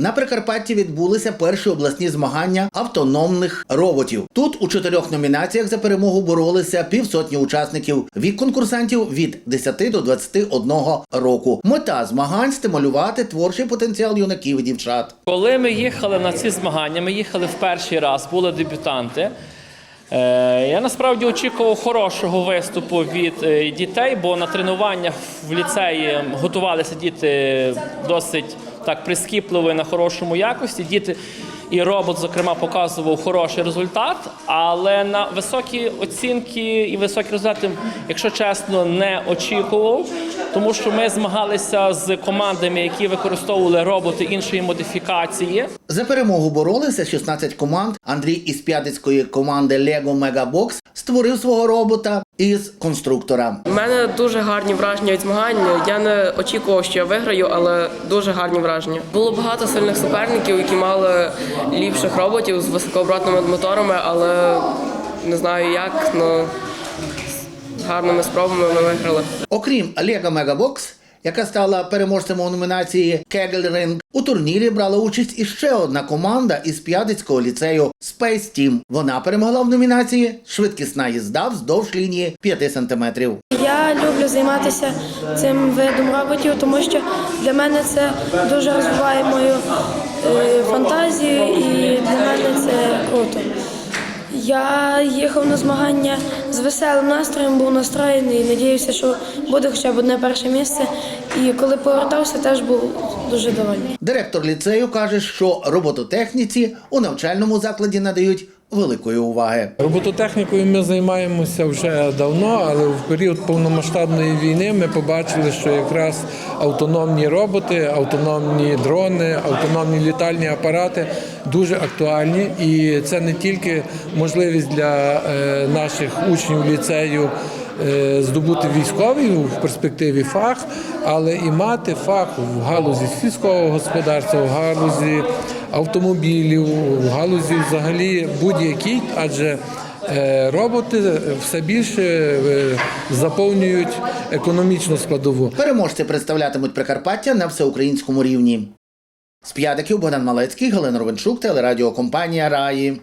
На Прикарпатті відбулися перші обласні змагання автономних роботів. Тут у чотирьох номінаціях за перемогу боролися півсотні учасників вік конкурсантів від 10 до 21 року. Мета змагань стимулювати творчий потенціал юнаків і дівчат. Коли ми їхали на ці змагання, ми їхали в перший раз, були дебютанти. Е, Я насправді очікував хорошого виступу від е, дітей, бо на тренуваннях в ліцеї готувалися діти досить так прискіпливо і на хорошому якості. Діти і робот, зокрема, показував хороший результат, але на високі оцінки і високі результати, якщо чесно, не очікував, тому що ми змагалися з командами, які використовували роботи іншої модифікації. За перемогу боролися 16 команд. Андрій із п'ятицької команди Lego Megabox створив свого робота із конструктора. У мене дуже гарні враження від змагань. Я не очікував, що я виграю, але дуже гарні враження. Було багато сильних суперників, які мали ліпших роботів з високооборотними моторами, але не знаю як, але з гарними спробами ми виграли. Окрім Lego Megabox, яка стала переможцем у номінації Ring, у турнірі брала участь іще одна команда із П'ядицького ліцею Space Team. Вона перемогла в номінації Швидкісна їзда вздовж лінії 5 сантиметрів. Я люблю займатися цим видом роботів, тому що для мене це дуже розвиває мою е, фантазію і для мене це круто. Я їхав на змагання з веселим настроєм, був настроєний надіявся, що буде хоча б одне перше місце. І коли повертався, теж був дуже довольний. Директор ліцею каже, що робототехніці у навчальному закладі надають великої уваги. Робототехнікою ми займаємося вже давно, але в період повномасштабної війни ми побачили, що якраз автономні роботи, автономні дрони, автономні літальні апарати дуже актуальні, і це не тільки можливість для е, наших учнів ліцею. е, Здобути військовий в перспективі фах, але і мати фах в галузі сільського господарства, в галузі автомобілів, в галузі взагалі будь-якій, адже е, роботи все більше е, заповнюють економічну складову. Переможці представлятимуть Прикарпаття на всеукраїнському рівні. З п'ядиків Богдан Малецький, Галина Ровенчук, телерадіокомпанія Раї.